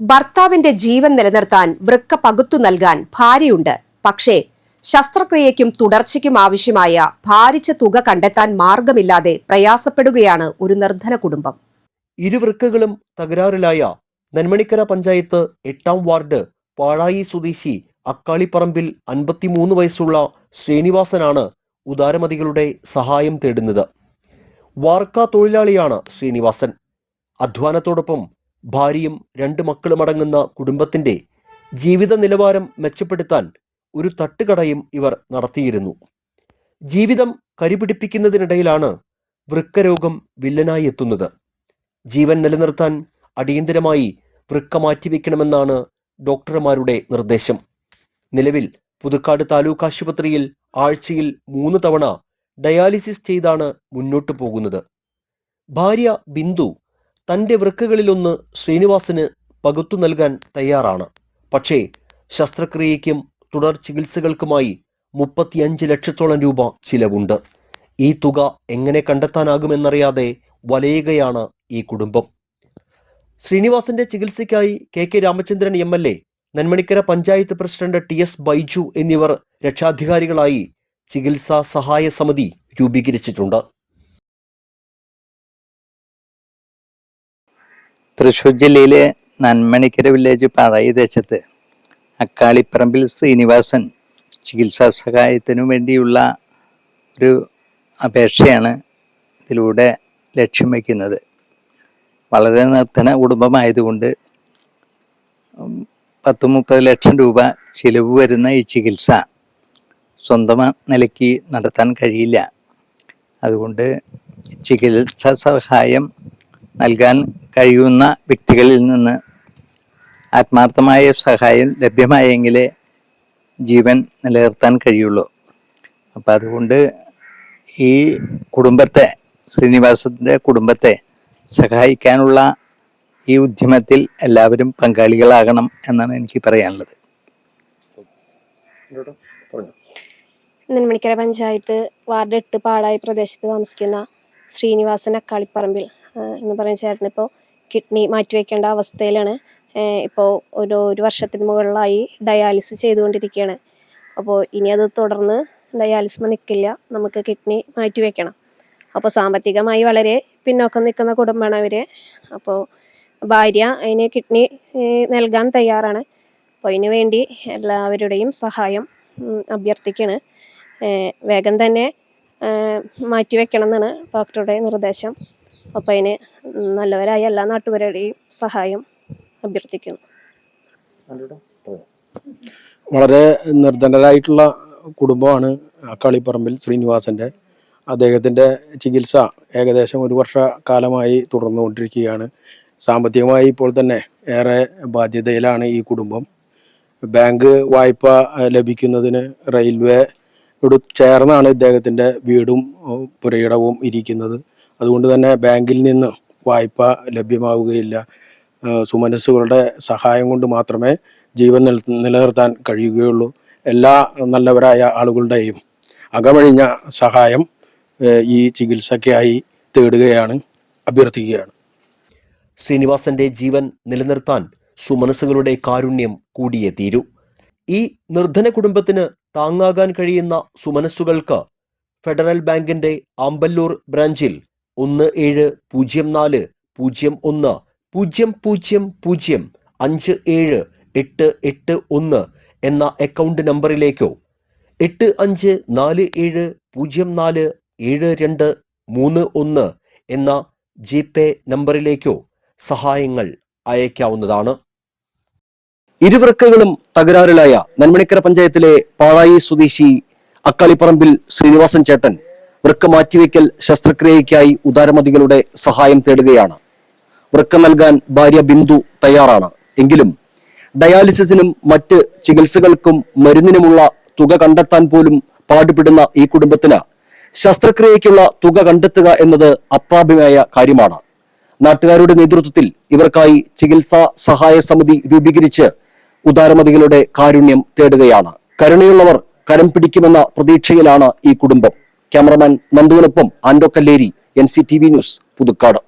ഭർത്താവിന്റെ ജീവൻ നിലനിർത്താൻ വൃക്ക പകുത്തു നൽകാൻ ഭാര്യയുണ്ട്. പക്ഷേ ശസ്ത്രക്രിയയ്ക്കും തുടർച്ചയ്ക്കും ആവശ്യമായ ഭാരിച്ച തുക കണ്ടെത്താൻ മാർഗമില്ലാതെ പ്രയാസപ്പെടുകയാണ് ഒരു നിർദ്ധന കുടുംബം. ഇരുവൃക്കകളും തകരാറിലായ നന്മണിക്കര പഞ്ചായത്ത് എട്ടാം വാർഡ് പാഴായി സ്വദേശി അക്കാളിപ്പറമ്പിൽ അൻപത്തിമൂന്ന് വയസ്സുള്ള ശ്രീനിവാസനാണ് ഉദാരമതികളുടെ സഹായം തേടുന്നത്. വാർക്ക തൊഴിലാളിയാണ് ശ്രീനിവാസൻ. അധ്വാനത്തോടൊപ്പം ഭാര്യയും രണ്ട് മക്കളുമടങ്ങുന്ന കുടുംബത്തിന്റെ ജീവിത നിലവാരം മെച്ചപ്പെടുത്താൻ ഒരു തട്ടുകടയും ഇവർ നടത്തിയിരുന്നു. ജീവിതം കരിപിടിപ്പിക്കുന്നതിനിടയിലാണ് വൃക്കരോഗം വില്ലനായി എത്തുന്നത്. ജീവൻ നിലനിർത്താൻ അടിയന്തരമായി വൃക്ക മാറ്റിവെക്കണമെന്നാണ് ഡോക്ടർമാരുടെ നിർദ്ദേശം. നിലവിൽ പുതുക്കാട് താലൂക്ക് ആശുപത്രിയിൽ ആഴ്ചയിൽ മൂന്ന് തവണ ഡയാലിസിസ് ചെയ്താണ് മുന്നോട്ടു പോകുന്നത്. ഭാര്യ ബിന്ദു തന്റെ വൃക്കകളിലൊന്ന് ശ്രീനിവാസിന് പകുത്തു നൽകാൻ തയ്യാറാണ്. പക്ഷേ ശസ്ത്രക്രിയയ്ക്കും തുടർ ചികിത്സകൾക്കുമായി മുപ്പത്തിയഞ്ച് ലക്ഷത്തോളം രൂപ ചിലവുണ്ട്. ഈ തുക എങ്ങനെ കണ്ടെത്താനാകുമെന്നറിയാതെ വലയുകയാണ് ഈ കുടുംബം. ശ്രീനിവാസിന്റെ ചികിത്സയ്ക്കായി K K Ramachandran M L A Nanmanikkara panchayat president T S Baiju എന്നിവർ രക്ഷാധികാരികളായി ചികിത്സാ സഹായ സമിതി രൂപീകരിച്ചിട്ടുണ്ട്. തൃശ്ശൂർ ജില്ലയിലെ നന്മണിക്കര വില്ലേജ് പാഴായി ദേശത്ത്. അക്കാളിപ്പറമ്പിൽ ശ്രീനിവാസൻ ചികിത്സാ സഹായത്തിനു വേണ്ടിയുള്ള ഒരു അപേക്ഷയാണ് ഇതിലൂടെ ലക്ഷ്യം വയ്ക്കുന്നത്. വളരെ നിർത്തന കുടുംബമായതുകൊണ്ട് പത്ത് മുപ്പത് ലക്ഷം രൂപ ചിലവ് വരുന്ന ഈ ചികിത്സ സ്വന്തം നിലയ്ക്ക് നടത്താൻ കഴിയില്ല. അതുകൊണ്ട് ചികിത്സാ സഹായം നൽകാൻ കഴിയുന്ന വ്യക്തികളിൽ നിന്ന് ആത്മാർത്ഥമായ സഹായം ലഭ്യമായെങ്കിലേ ജീവൻ നിലനിർത്താൻ കഴിയുള്ളൂ. അപ്പം അതുകൊണ്ട് ഈ കുടുംബത്തെ ശ്രീനിവാസത്തിന്റെ കുടുംബത്തെ സഹായിക്കാനുള്ള ഈ ഉദ്യമത്തിൽ എല്ലാവരും പങ്കാളികളാകണം എന്നാണ് എനിക്ക് പറയാനുള്ളത്. നെന്മണിക്കര പഞ്ചായത്ത് വാർഡ് എട്ട് പാടായി പ്രദേശത്ത് താമസിക്കുന്ന ശ്രീനിവാസൻ അക്കാളിപ്പറമ്പിൽ എന്ന് പറയുന്ന ചേട്ടൻ ഇപ്പോൾ കിഡ്നി മാറ്റിവെക്കേണ്ട അവസ്ഥയിലാണ്. ഇപ്പോൾ ഒരു ഒരു വർഷത്തിന് മുകളിലായി ഡയാലിസിസ് ചെയ്തുകൊണ്ടിരിക്കുകയാണ്. അപ്പോൾ ഇനി അത് തുടർന്ന് ഡയാലിസിസ് നിൽക്കില്ല നമുക്ക് കിഡ്നി മാറ്റിവെക്കണം അപ്പോൾ സാമ്പത്തികമായി വളരെ പിന്നോക്കം നിൽക്കുന്ന കുടുംബമാണ് അവർ അപ്പോൾ ഭാര്യ അതിന് കിഡ്നി നൽകാൻ തയ്യാറാണ്. അപ്പോൾ അതിന് വേണ്ടി എല്ലാവരുടെയും സഹായം അഭ്യർത്ഥിക്കുകയാണ് വേഗം തന്നെ മാറ്റിവെക്കണം എന്നാണ് ഡോക്ടറുടെ നിർദ്ദേശം. അപ്പോൾ അതിന് നല്ലവരായ എല്ലാ നാട്ടുകാരുടെയും സഹായം അഭ്യർത്ഥിക്കുന്നു. വളരെ നിർദ്ധനരായിട്ടുള്ള കുടുംബമാണ് അക്കാളിപ്പറമ്പിൽ ശ്രീനിവാസന്റെ. അദ്ദേഹത്തിന്റെ ചികിത്സ ഏകദേശം ഒരു വർഷ കാലമായി തുടർന്നുകൊണ്ടിരിക്കുകയാണ്. സാമ്പത്തികമായി ഇപ്പോൾ തന്നെ ഏറെ ബാധ്യതയിലാണ് ഈ കുടുംബം. ബാങ്ക് വായ്പ ലഭിക്കുന്നതിന് റെയിൽവേയോട് ചേർന്നാണ് ഇദ്ദേഹത്തിന്റെ വീടും പുരയിടവും ഇരിക്കുന്നത്. അതുകൊണ്ട് തന്നെ ബാങ്കിൽ നിന്ന് വായ്പ ലഭ്യമാവുകയില്ല. സുമനസ്സുകളുടെ സഹായം കൊണ്ട് മാത്രമേ ജീവൻ നില നിലനിർത്താൻ കഴിയുകയുള്ളൂ. എല്ലാ നല്ലവരായ ആളുകളുടെയും അകമഴിഞ്ഞ സഹായം ഈ ചികിത്സയ്ക്കായി തേടുകയാണ് അഭ്യർത്ഥിക്കുകയാണ്. ശ്രീനിവാസന്റെ ജീവൻ നിലനിർത്താൻ സുമനസ്സുകളുടെ കാരുണ്യം കൂടിയേ തീരൂ. ഈ നിർധന കുടുംബത്തിന് താങ്ങാകാൻ കഴിയുന്ന സുമനസ്സുകൾക്ക് ഫെഡറൽ ബാങ്കിന്റെ ആമ്പല്ലൂർ ബ്രാഞ്ചിൽ ഒന്ന് ഏഴ് പൂജ്യം നാല് പൂജ്യം ഒന്ന് പൂജ്യം പൂജ്യം പൂജ്യം അഞ്ച് ഏഴ് എട്ട് എട്ട് ഒന്ന് എന്ന അക്കൗണ്ട് നമ്പറിലേക്കോ എട്ട് അഞ്ച് നാല് ഏഴ് പൂജ്യം നാല് ഏഴ് രണ്ട് മൂന്ന് ഒന്ന് എന്ന ജി പേ നമ്പറിലേക്കോ സഹായങ്ങൾ അയക്കാവുന്നതാണ്. ഇരുവൃക്കകളും തകരാറിലായ നന്മണിക്കര പഞ്ചായത്തിലെ പാളായി സ്വദേശി അക്കാളിപ്പറമ്പിൽ ശ്രീനിവാസൻ ചേട്ടൻ വൃക്ക മാറ്റിവെക്കൽ ശസ്ത്രക്രിയയ്ക്കായി ഉദാരമതികളുടെ സഹായം തേടുകയാണ്. വൃക്ക നൽകാൻ ഭാര്യ ബിന്ദു തയ്യാറാണ്. എങ്കിലും ഡയാലിസിസിനും മറ്റ് ചികിത്സകൾക്കും മരുന്നിനുമുള്ള തുക കണ്ടെത്താൻ പോലും പാടുപെടുന്ന ഈ കുടുംബത്തിന് ശസ്ത്രക്രിയയ്ക്കുള്ള തുക കണ്ടെത്തുക എന്നത് അപ്രാപ്യമായ കാര്യമാണ്. നാട്ടുകാരുടെ നേതൃത്വത്തിൽ ഇവർക്കായി ചികിത്സാ സഹായ സമിതി രൂപീകരിച്ച് ഉദാരമതികളുടെ കാരുണ്യം തേടുകയാണ്. കരുണയുള്ളവർ കരം പിടിക്കുമെന്ന പ്രതീക്ഷയിലാണ് ഈ കുടുംബം. Cameraman നന്ദുവിനൊപ്പം Ando Kalleri N C T V news Puthukkad.